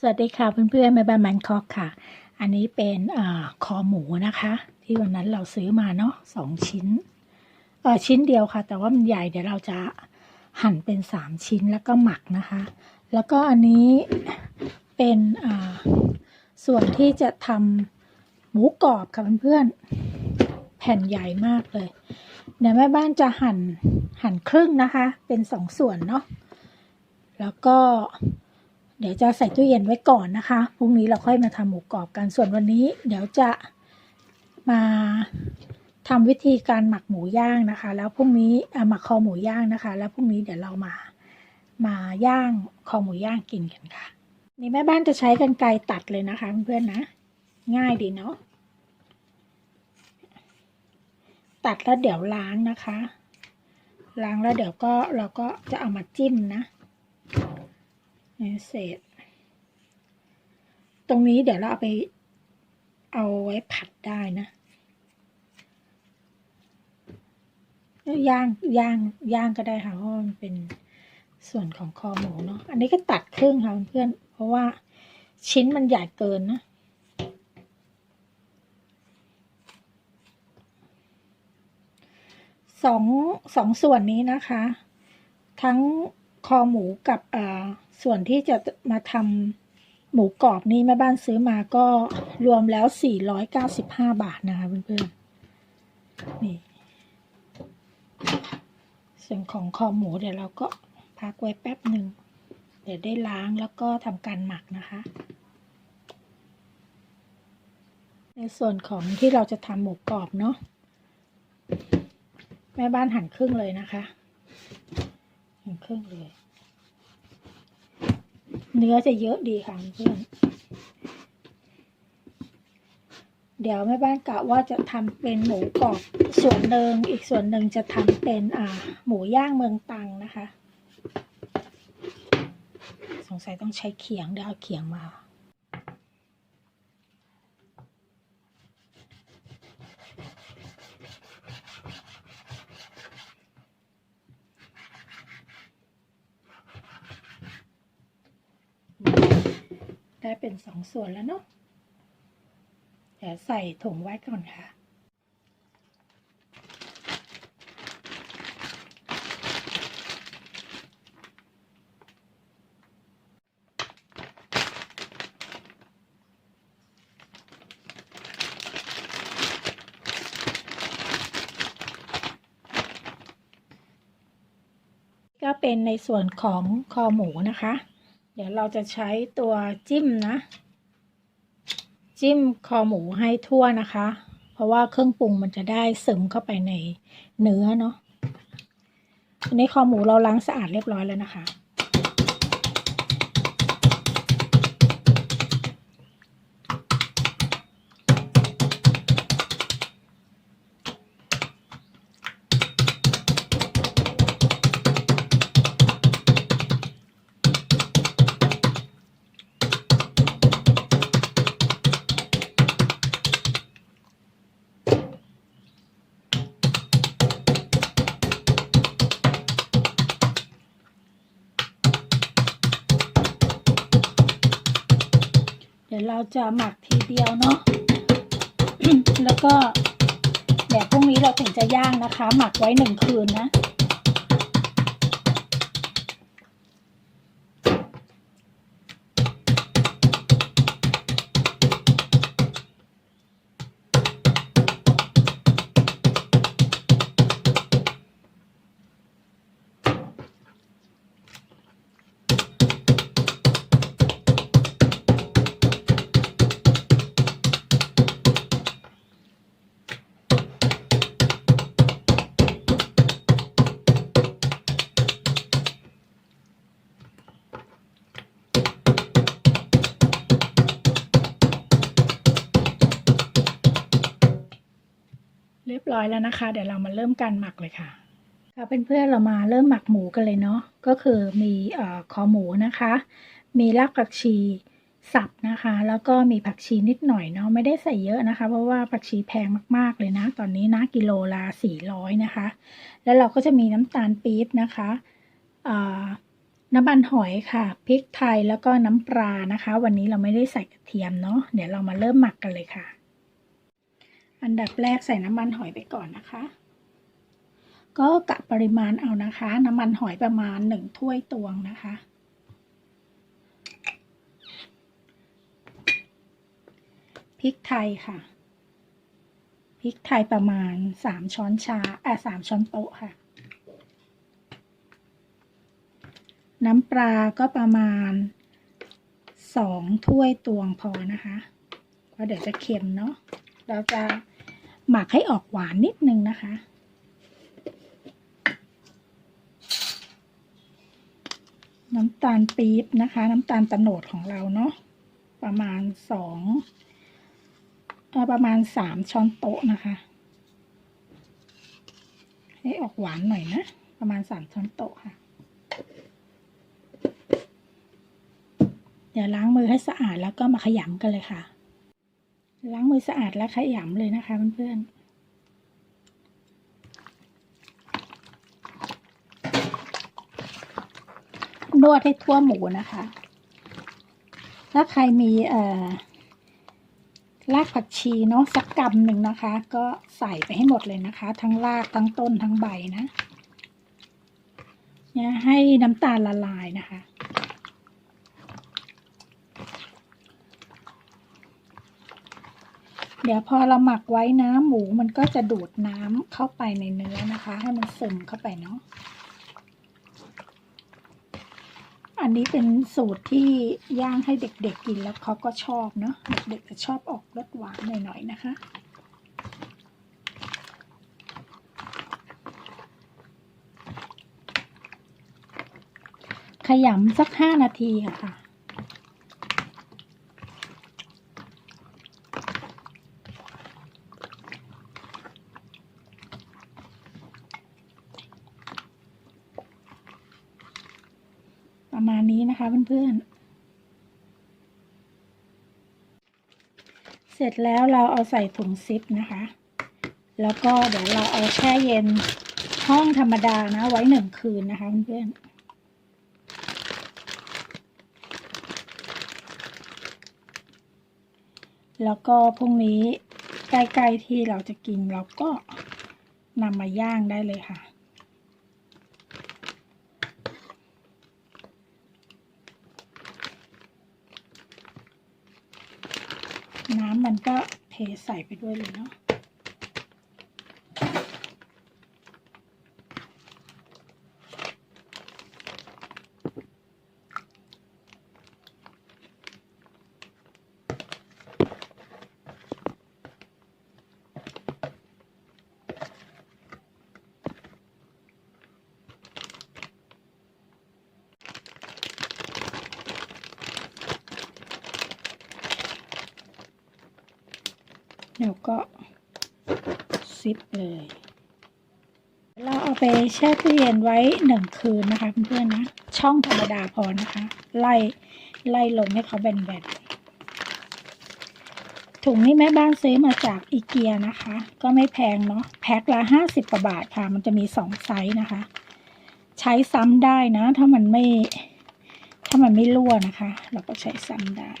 สวัสดีค่ะเพื่อนๆแม่บ้านแมนคอกค่ะ อันนี้เป็นอคอหมูนะคะ ที่วันนั้นเราซื้อมาเนาะสองชิ้นเออชิ้นเดียวค่ะ แต่ว่ามันใหญ่เดี๋ยวเราจะหั่นเป็นสามชิ้นแล้วก็หมักนะคะ แล้วก็อันนี้เป็นส่วนที่จะทำหมูกรอบค่ะเพื่อนๆแผ่นใหญ่มากเลยเดี๋ยวแม่บ้านจะหั่นหั่นครึ่งนะคะ เป็นสองส่วนเนาะแล้วก็ เดี๋ยวจะใส่ตู้เย็นไว้ก่อนนะคะพรุ่งนี้เราค่อยมาทำหมูกรอบกันส่วนวันนี้ เดี๋ยวจะมาทำวิธีการหมักหมูย่างนะคะ แล้วพรุ่งนี้อหมักคอหมูย่างนะคะ แล้วพรุ่งนี้เดี๋ยวเรามามาย่างคอหมูย่างกินกันค่ะ นี่แม่บ้านจะใช้กันไกรตัดเลยนะคะเพื่อนๆนะ ง่ายดีเนาะตัดแล้วเดี๋ยวล้างนะคะ ล้างแล้วเดี๋ยวก็เราก็จะเอามาจิ้มนะ เศษ ตรงนี้เดี๋ยวเราเอาไปเอาไว้ผัดได้นะย่างย่างย่างก็ได้ค่ะเพราะมันเป็นส่วนของคอหมูเนาะอันนี้ก็ตัดครึ่งค่ะเพื่อนเพราะว่าชิ้นมันใหญ่เกินนะสองสองส่วนนี้นะคะ ทั้งคอหมูกับอ่า ส่วนที่จะมาทำหมูกรอบนี้แม่บ้านซื้อมาก็รวมแล้ว 495 บาทนะคะเพื่อนๆนี่ส่วนของคอหมูเดี๋ยวเราก็พักไว้แป๊บหนึ่งเดี๋ยวได้ล้างแล้วก็ทำการหมักนะคะ ในส่วนของที่เราจะทำหมูกรอบเนาะแม่บ้านหั่นครึ่งเลยนะคะหั่นครึ่งเลย เนื้อจะเยอะดีค่ะเพื่อน เดี๋ยวแม่บ้านกะว่าจะทำเป็นหมูกรอบส่วนหนึ่งอีกส่วนหนึ่งจะทำเป็นอ่า หมูย่างเมืองตังนะคะ สงสัยต้องใช้เขียงเดี๋ยวเอาเขียงมา ได้เป็นสองส่วนแล้วเนาะเดี๋ยวใส่ถุงไว้ก่อนค่ะ ก็เป็นในส่วนของคอหมูนะคะ ดี๋ยวเราจะใช้ตัวจิ้มนะ จิ้มคอหมูให้ทั่วนะคะ เพราะว่าเครื่องปรุงมันจะได้ซึมเข้าไปในเนื้อเนาะอันนี้คอหมูเราล้างสะอาดเรียบร้อยแล้วนะคะ จะหมักทีเดียวเนาะ แล้วก็เดี๋ยวพรุ่งนี้เราถึงจะย่างนะคะ หมักไว้หนึ่งคืนนะ ร้อยแล้วนะคะ เดี๋ยวเรามาเริ่มการหมักเลยค่ะค่ะเพื่อนๆเรามาเริ่มหมักหมูกันเลยเนาะก็คือมีเอ่อคอหมูนะคะ มีรากผักชีสับนะคะ แล้วก็มีผักชีนิดหน่อยเนาะไม่ได้ใส่เยอะนะคะ เพราะว่าผักชีแพงมากๆเลยนะ ตอนนี้นะกิโลละ400นะคะ แล้วเราก็จะมีน้ำตาลปี๊บนะคะอ่าน้ำมันหอยค่ะพริกไทยแล้วก็น้ำปลานะคะ วันนี้เราไม่ได้ใส่กระเทียมเนาะเดี๋ยวเรามาเริ่มหมักกันเลยค่ะ อันดับแรกใส่น้ำมันหอยไปก่อนนะคะ ก็กะปริมาณเอานะคะ น้ำมันหอยประมาณหนึ่งถ้วยตวงนะคะ พริกไทยค่ะ พริกไทยประมาณสามช้อนชาอะสามช้อนโต๊ะค่ะ น้ำปลาก็ประมาณสองถ้วยตวงพอนะคะเพราะเดี๋ยวจะเค็มเนาะ เราจะหมักให้ออกหวานนิดนึงนะคะ น้ำตาลปี๊บนะคะ น้ำตาลตะโนดของเราเนาะประมาณสองประมาณสามช้อนโต๊ะนะคะ ให้ออกหวานหน่อยนะ ประมาณสามช้อนโต๊ะค่ะ เดี๋ยวล้างมือให้สะอาดแล้วก็มาขยำกันเลยค่ะ ล้างมือสะอาดแล้วขยำเลยนะคะเพื่อนๆนวดให้ทั่วหมูนะคะ ถ้าใครมีเอ่อรากผักชีเนาะสักกำหนึ่งนะคะ ก็ใส่ไปให้หมดเลยนะคะ ทั้งรากทั้งต้นทั้งใบนะ เนี่ยให้น้ำตาลละลายนะคะ เดี๋ยวพอเราหมักไว้นะหมูมันก็จะดูดน้ำเข้าไปในเนื้อนะคะ ให้มันซึมเข้าไปเนาะอันนี้เป็นสูตรที่ย่างให้เด็กๆกินแล้วเขาก็ชอบเนาะเด็กๆจะชอบออกรสหวานหน่อยๆนะคะ ขยำสักห้านาทีค่ะ ประมาณนี้นะคะเพื่อนๆ เสร็จแล้วเราเอาใส่ถุงซิปนะคะ แล้วก็เดี๋ยวเราเอาแช่เย็นห้องธรรมดานะไว้หนึ่งคืนนะคะเพื่อนๆแล้วก็พรุ่งนี้ใกล้ๆที่เราจะกินเราก็นำมาย่างได้เลยค่ะ น้ำมันก็เทใส่ไปด้วยเลยเนาะ เดี๋ยวก็ซิปเลย เราเอาไปแช่ตู้เย็นไว้หนึ่งคืนนะคะเพื่อนๆนะ ช่องธรรมดาพอนะคะ ไล่ไล่ลงให้เขาแบนๆ ถุงนี้แม่บ้านซื้อมาจากอีเกียนะคะ ก็ไม่แพงเนาะ แพ็คละห้าสิบกว่าบาทค่ะ มันจะมีสองไซส์นะคะ ใช้ซ้ำได้นะ ถ้ามันไม่ ถ้ามันไม่รั่วนะคะ เราก็ใช้ซ้ำได้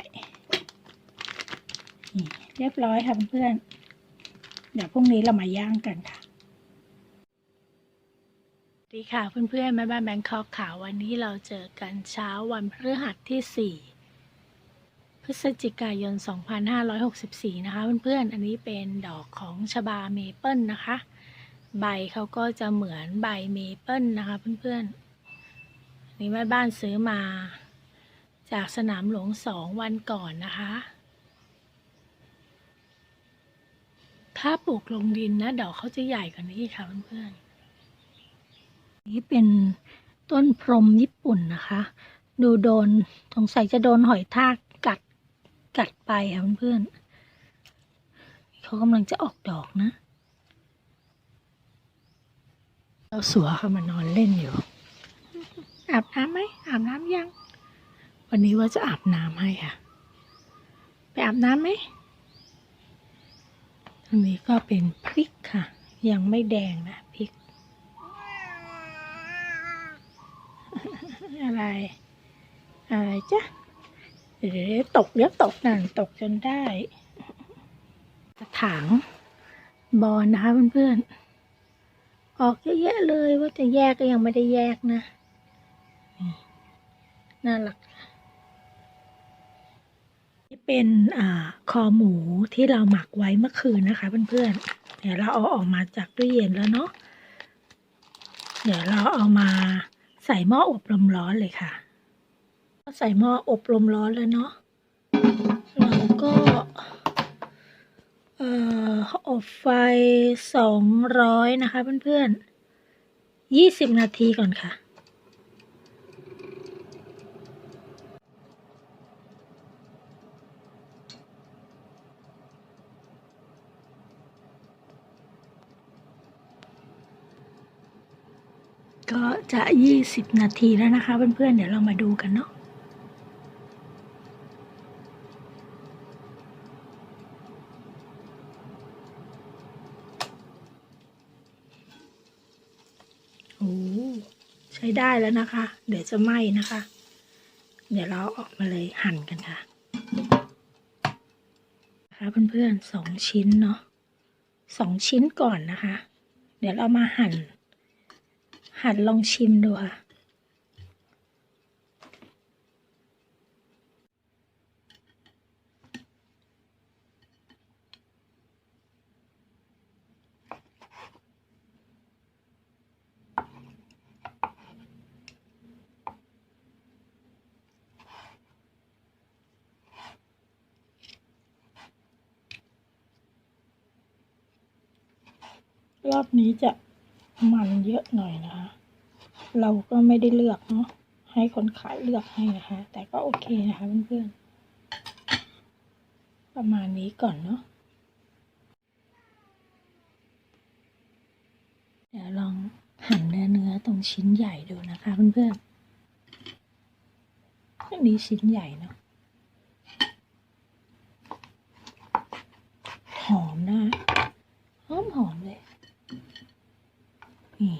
นี่ เรียบร้อยค่ะเพื่อนๆเดี๋ยวพรุ่งนี้เรามาย่างกันค่ะสวัสดีค่ะเพื่อนๆแม่บ้านแบงคอกค่ะวันนี้เราเจอกันเช้าวันพฤหัสที่ 4 พฤศจิกายน 2564 นะคะเพื่อนๆอันนี้เป็นดอกของชบาเมเปิลนะคะ ใบเขาก็จะเหมือนใบเมเปิลนะคะเพื่อนๆนี่แม่บ้านซื้อมา จากสนามหลวงสองวันก่อนนะคะ ถ้าปลูกลงดินนะดอกเขาจะใหญ่กว่านี้ค่ะเพื่อนๆนี่เป็นต้นพรมญี่ปุ่นนะคะ ดูโดนสงสัยจะโดนหอยทากกัดกัดไปค่ะเพื่อนๆเขากำลังจะออกดอกนะเราสัวเขามานอนเล่นอยู่ อาบน้ำไหมอาบน้ำยัง วันนี้ว่าจะอาบน้ำให้ค่ะ ไปอาบน้ำไหม อันนี้ก็เป็นพริกค่ะ ยังไม่แดงนะพริก อะไร อะไรจ๊ะเดี๋ยวตกเดี๋ยวตกนั่นตกจนได้กระถางบอลนะคะเพื่อนๆออกเยอะแยะเลยว่าจะแยกก็ยังไม่ได้แยกนะน่ารัก เป็นอคอหมูที่เราหมักไว้เมื่อคืนนะคะเพื่อนๆ เดี๋ยวเราเอาออกมาจากตู้เย็นแล้วเนาะ เดี๋ยวเราเอามาใส่หม้ออบลมร้อนเลยค่ะ ใส่หม้ออบลมร้อนแล้วเนาะ เราก็เอ่ออบไฟสองร้อยนะคะเพื่อนๆยี่สิบนาทีก่อนค่ะ ก็จะยี่สิบนาทีแล้วนะคะ เพื่อนๆ เดี๋ยวเรามาดูกันเนาะโอ้ใช้ได้แล้วนะคะ เดี๋ยวจะไหม้นะคะ เดี๋ยวเราออกมาเลยหั่นกันค่ะนะคะเพื่อนๆสองชิ้นเนาะสองชิ้นก่อนนะคะ เดี๋ยวเรามาหั่น หั่นลองชิมดูค่ะ รอบนี้จะ มันเยอะหน่อยนะคะ เราก็ไม่ได้เลือกเนาะให้คนขายเลือกให้นะคะ แต่ก็โอเคนะคะเพื่อนๆประมาณนี้ก่อนเนาะเดี๋ยวลองหั่นเนื้อเนื้อตรงชิ้นใหญ่ดูนะคะเพื่อนๆอันนี้ชิ้นใหญ่เนาะหอมนะ หอมหอมเลย นี่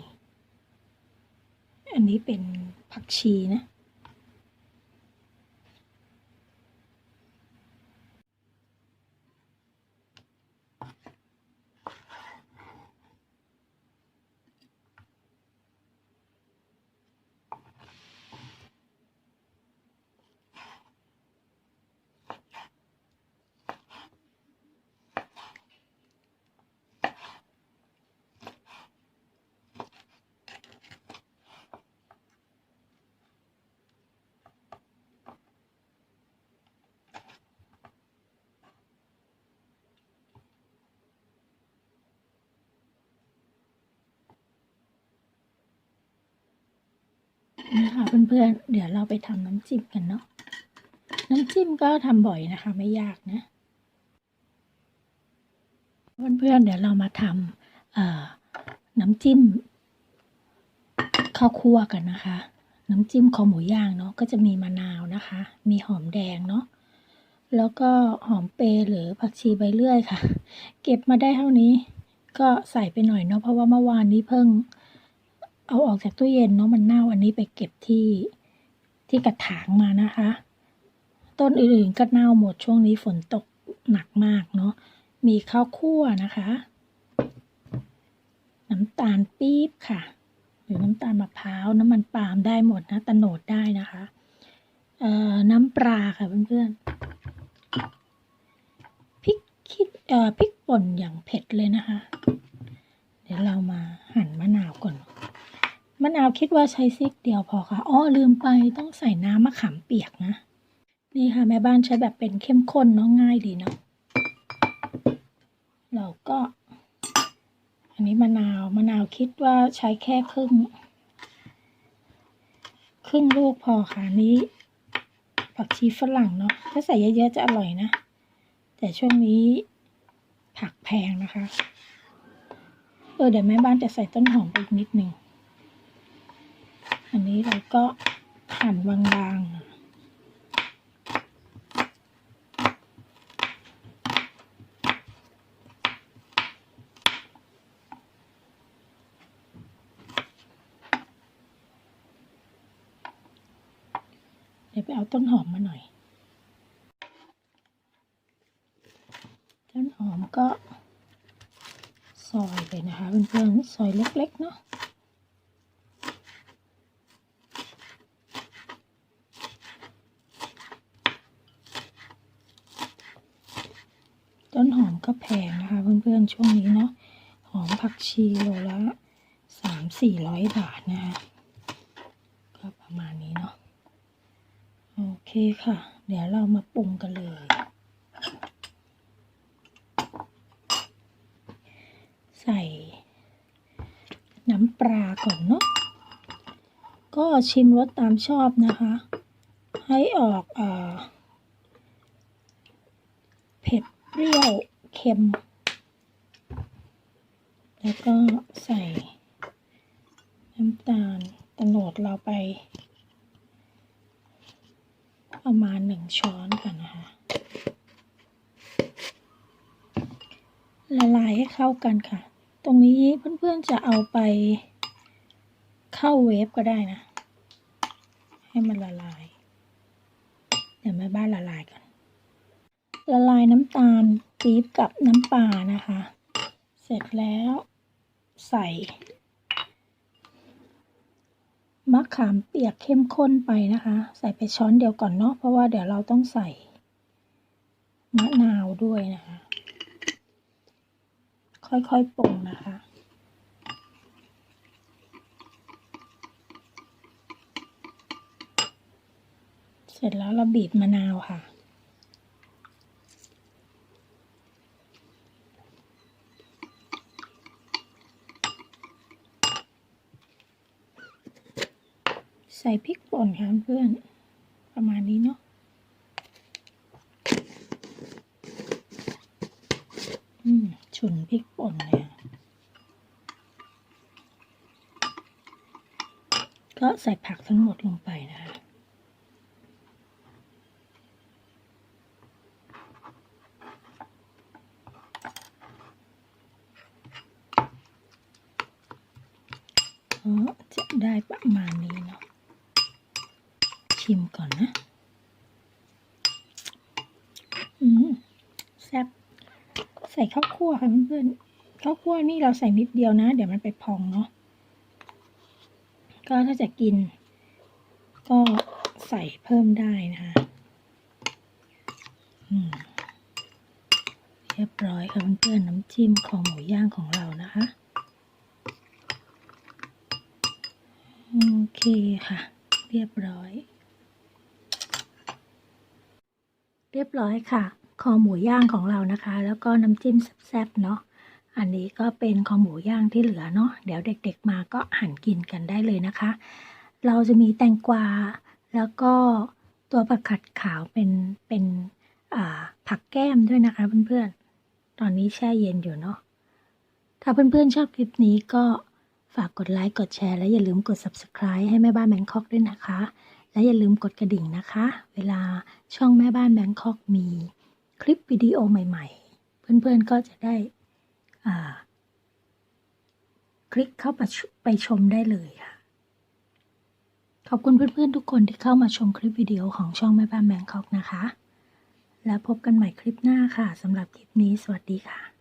อั นี้เป็นผักชีนะ นะคะเพื่อนๆเดี๋ยวเราไปทำน้ำจิ้มกันเนาะน้ำจิ้มก็ทำบ่อยนะคะ ไม่ยากนะ เพื่อนๆเดี๋ยวเรามาทำน้ำจิ้มข้าวคั่วกันนะคะ น้ำจิ้มคอหมูย่างเนาะก็จะมีมะนาวนะคะ มีหอมแดงเนาะแล้วก็หอมเปรหรือผักชีใบเลื่อยค่ะ เก็บมาได้เท่านี้ ก็ใส่ไปหน่อยเนาะเพราะว่าเมื่อวานนี้เพิ่ง เอาออกจากตู้เย็นเนาะมันเน่าอันนี้ไปเก็บที่ที่กระถางมานะคะ ต้นอื่นๆก็เน่าหมดช่วงนี้ฝนตกหนักมากเนาะมีข้าวคั่วนะคะ น้ำตาลปี๊บค่ะ หรือน้ำตาลมะพร้าวน้ำมันปาล์มได้หมดนะตะโนดได้นะคะเอ่อน้ำปลาค่ะเพื่อนๆพริกคิดเอ่อพริกป่นอย่างเผ็ดเลยนะคะ เดี๋ยวเรามาหั่นมะนาวก่อน มะนาวคิดว่าใช้ซิกเดียวพอค่ะอ๋อลืมไปต้องใส่น้ำมะขามเปียกนะ นี่ค่ะแม่บ้านใช้แบบเป็นเข้มข้นเนาะง่ายดีเนาะเราก็ อันนี้มะนาวมะนาวคิดว่าใช้แค่ครึ่ง ครึ่งลูกพอค่ะนนี้ ผักชีฝรั่งเนาะถ้าใส่เยอะๆจะอร่อยนะ แต่ช่วงนี้ผักแพงนะคะ เออเดี๋ยวแม่บ้านจะใส่ต้นหอมไปอีกนิดหนึ่ง อันนี้เราก็หั่นบางๆเดี๋ยวไปเอาต้นหอมมาหน่อย ต้นหอมก็ซอยไปนะคะเพื่อนๆซอยเล็กๆเนาะ ต้นหอม ก็แพงนะคะเพื่อนๆช่วงนี้เนาะหอมผักชีโลละสามสี่ร้อยบาทนะคะก็ประมาณนี้เนาะโอเคค่ะ เดี๋ยวเรามาปรุงกันเลย ใส่น้ำปลาก่อนเนาะก็ชิมรสตามชอบนะคะ ให้ออกเอเผ็ดเปรี้ยว เค็ม แล้วก็ใส่น้ำตาลตะโนดเราไป ประมาณหนึ่งช้อนก่อนนะคะละลายให้เข้ากันค่ะ ตรงนี้เพื่อนๆจะเอาไปเข้าเวฟก็ได้นะ ให้มันละลาย เดี๋ยวแม่บ้านละลายกันละลายน้ำตาล ปี๊บกับน้ำปลานะคะ เสร็จแล้วใส่มะขามเปียกเข้มข้นไปนะคะ ใส่ไปช้อนเดียวก่อนเนาะเพราะว่าเดี๋ยวเราต้องใส่มะนาวด้วยนะคะ ค่อยๆปรุงนะคะเสร็จแล้วเราบีบมะนาวค่ะ ส่พริกป่นค่ะเพื่อน ประมาณนี้เนาะฉุนพริกป่นเลยอะก็ใส่ผักทั้งหมดลงไปนะคะก็จะได้ประมาณนี้น ชิมก่อนนะ อืมแซ่บใส่ข้าวคั่วค่ะเพื่อนๆข้าวคั่วนี่เราใส่นิดเดียวนะ เดี๋ยวมันไปพองเนาะก็ถ้าจะกิน ก็ใส่เพิ่มได้นะคะอืมเรียบร้อยค่ะเพื่อนๆน้ำจิ้มของหมูย่างของเรานะคะโอเคค่ะ เรียบร้อย เรียบร้อยค่ะ คอหมูย่างของเรานะคะ แล้วก็น้ำจิ้มแซ่บๆเนาะอันนี้ก็เป็นคอหมูย่างที่เหลือเนาะเดี๋ยวเด็กๆมาก็หั่นกินกันได้เลยนะคะ เราจะมีแตงกวา แล้วก็ตัวผักขัดขาวเป็นเป็นผักแก้มด้วยนะคะเพื่อนๆ ตอนนี้แช่เย็นอยู่เนาะถ้าเพื่อนๆชอบคลิปนี้ก็ฝากกดไลค์กดแชร์และอย่าลืมกด subscribe ให้แม่บ้านแบงคอกด้วยนะคะ และอย่าลืมกดกระดิ่งนะคะ เวลาช่องแม่บ้านแบงคอกมีคลิปวิดีโอใหม่ ๆ เพื่อนๆก็จะได้คลิกเข้าไปชไปชมได้เลยค่ะ ขอบคุณเพื่อนๆทุกคนที่เข้ามาชมคลิปวิดีโอของช่องแม่บ้านแบงคอกนะคะ แล้วพบกันใหม่คลิปหน้าค่ะสำหรับคลิปนี้สวัสดีค่ะ